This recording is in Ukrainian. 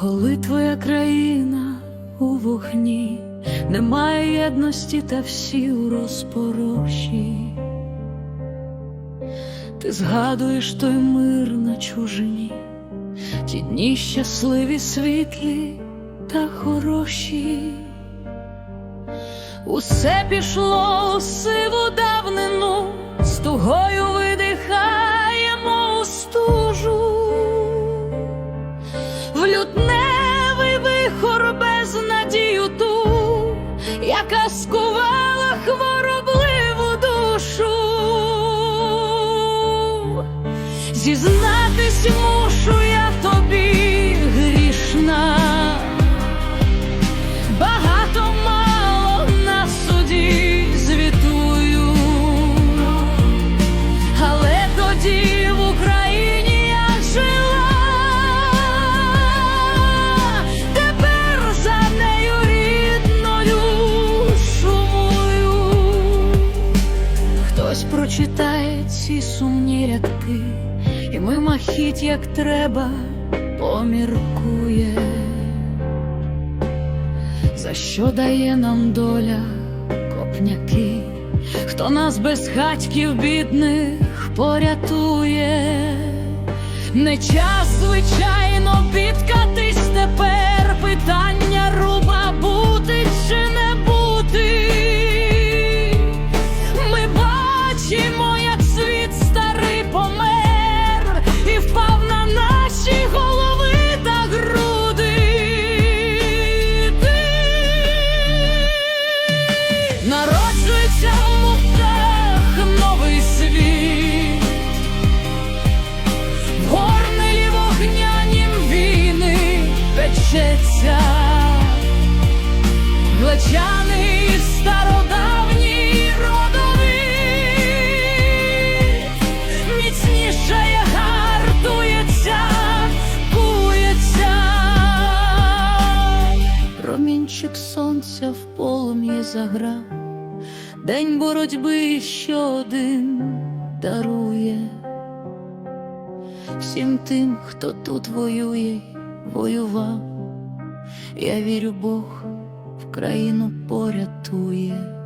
Коли твоя країна у вогні, немає єдності та всі у розпороші, ти згадуєш той мир на чужині, ті дні щасливі, світлі та хороші. Усе пішло у сиву давнину, лютневий вихор без надію ту, яка скувала хворобливу душу. Зізнатись Хтось ці сумні рядки, і мимохідь, як треба, поміркує. За що дає нам доля копняки, хто нас без хатьків бідних порятує, не час, звичайно, бідкатись тепер питання народжується в муках новий світ, в горнилі вогнянім війни печеться. Глечани стародавній родовий міцніше Промінчик сонця в полум'ї заграв, день боротьби ще один дарує всім тим, хто тут воює, воював. Я вірю, Бог в країну порятує.